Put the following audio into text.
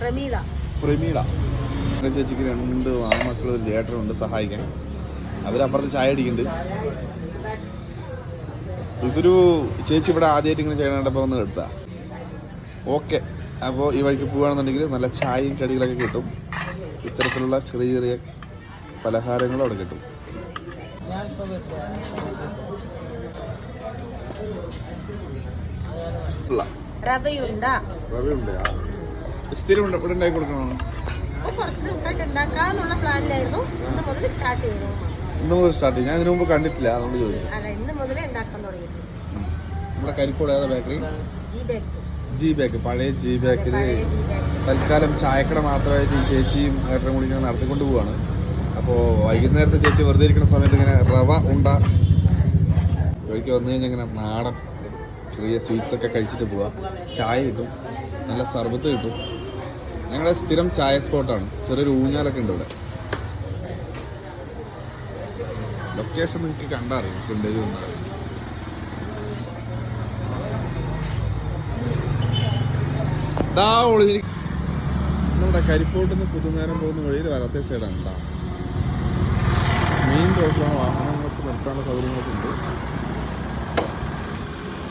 പ്രമീള. പ്രമീള. എന്റെ ചേച്ചിക്ക് രണ്ട് ആൺമക്കൾ ഒരു ചേട്ടനുണ്ട് സഹായിക്കാൻ. അവരപ്പുറത്ത് ചായ അടിക്കുന്നുണ്ട്. ഇതൊരു ചേച്ചി ഇവിടെ ആദ്യമായിട്ട് ഇങ്ങനെ ചെയ്യണപ്പോൾ ഒന്ന് എടുത്താ. ഓക്കെ. അപ്പോൾ ഈ വഴിക്ക് പോവുകയാണെന്നുണ്ടെങ്കിൽ നല്ല ചായയും കടികളൊക്കെ കിട്ടും. ഇത്തരത്തിലുള്ള ചെറിയ ചെറിയ പലഹാരങ്ങളും അവിടെ കിട്ടും. റവയുണ്ടാ? റവയുണ്ട സ്ഥിരം ഇവിടെ ഉണ്ടാക്കി കൊടുക്കണോ? കുറച്ച് ദിവസമായിട്ട് ഉണ്ടാക്കാന്നുള്ള പ്ലാനിലായിരുന്നു. ഇന്ന് മുതൽ സ്റ്റാർട്ട് ചെയ്തു. ഇന്ന് മുതൽ സ്റ്റാർട്ട് ഞാൻ ഇതിനു മുമ്പ് കണ്ടിട്ടില്ല അതുകൊണ്ട് ചോദിച്ചു. അല്ല ഇന്ന് മുതലേ ഉണ്ടാക്കാൻ തുടങ്ങി നമ്മുടെ കരിക്കോട് ഏതാ bakery G bags G bake പഴയ ജി ബാഗ്സ് തൽക്കാലം ചായക്കട മാത്രമായിട്ട് ഈ ചേച്ചിയും ഏട്ടനും കൂടി ഇങ്ങനെ നടത്തിക്കൊണ്ട് പോവാണ്. അപ്പോൾ വൈകുന്നേരത്തെ ചേച്ചി വെറുതെ ഇരിക്കുന്ന സമയത്ത് ഇങ്ങനെ റവ ഉണ്ട വഴിക്ക് വന്നു കഴിഞ്ഞാൽ ഇങ്ങനെ നാടൻ ചെറിയ സ്വീറ്റ്സ് ഒക്കെ കഴിച്ചിട്ട് പോവാം. ചായ കിട്ടും നല്ല സർബത്ത് കിട്ടും. ഞങ്ങളുടെ സ്ഥിരം ചായ സ്പോട്ടാണ്. ചെറിയൊരു ഊഞ്ഞാലൊക്കെ ഉണ്ട് ഇവിടെ. ലൊക്കേഷൻ നിങ്ങൾക്ക് കണ്ടറിയും ദാ ഒളിഞ്ഞിരി നമ്മുടെ കരിപ്പോട്ടിൽ നിന്ന് പുതുനേരം പോകുന്ന വഴിയിൽ വലത്തെ സൈഡാണ് മെയിൻ റോഡിലാണ് വാഹനങ്ങൾക്ക് നിർത്താനുള്ള സൗകര്യങ്ങളൊക്കെ ഉണ്ട്.